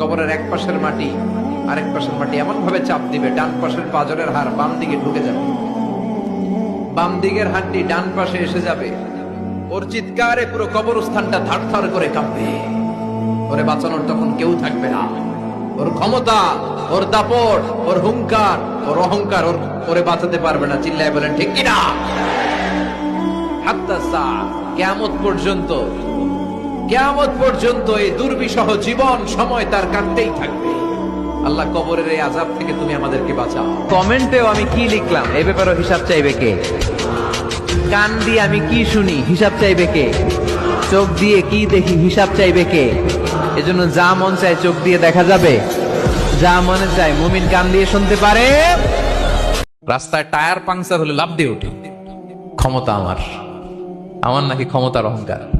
কবরের এক পাশের মাটি, আরেক পাশের মাটি এমন ভাবে চাপ দিবে, ডান পাশের পাজরের হাড় বাম দিকে ঢুকে যাবে। বাম দিকের হাড্ডি ডান পাশে এসে যাবে। ওর চিৎকারে পুরো কবরস্থানটা থারথার করে কাঁপবে। ওরে বাঁচানোর তখন কেউ থাকবে না। ওর ক্ষমতা, ওর দাপট, ওর হুঙ্কার ওর অহংকার ওর ওরে বাঁচাতে পারবে না। চিল্লায় বলেন, ঠিক কিনা? হাত্তা সা কেয়ামত পর্যন্ত কেয়ামত পর্যন্ত এই দুর্বিষহ জীবন সময় তার কাটতেই থাকবে। আল্লাহ কবরের এই আজাব থেকে তুমি আমাদেরকে বাঁচাও। কমেন্টেও আমি কি লিখলাম? এ ব্যাপারে হিসাব চাইবে কে? কান দিয়ে আমি কি শুনি, হিসাব চাইবে কে? চোখ দিয়ে কি দেখি, হিসাব চাইবে কে? এজন্য যা মন চায় চোখ দিয়ে দেখা যাবে। যা মনে চায় মুমিন কান দিয়ে শুনতে পারে। রাস্তায় টায়ার পাংচার হলে লাভ দিয়ে উঠি ক্ষমতা আমার। আমার নাকি ক্ষমতার অহংকার।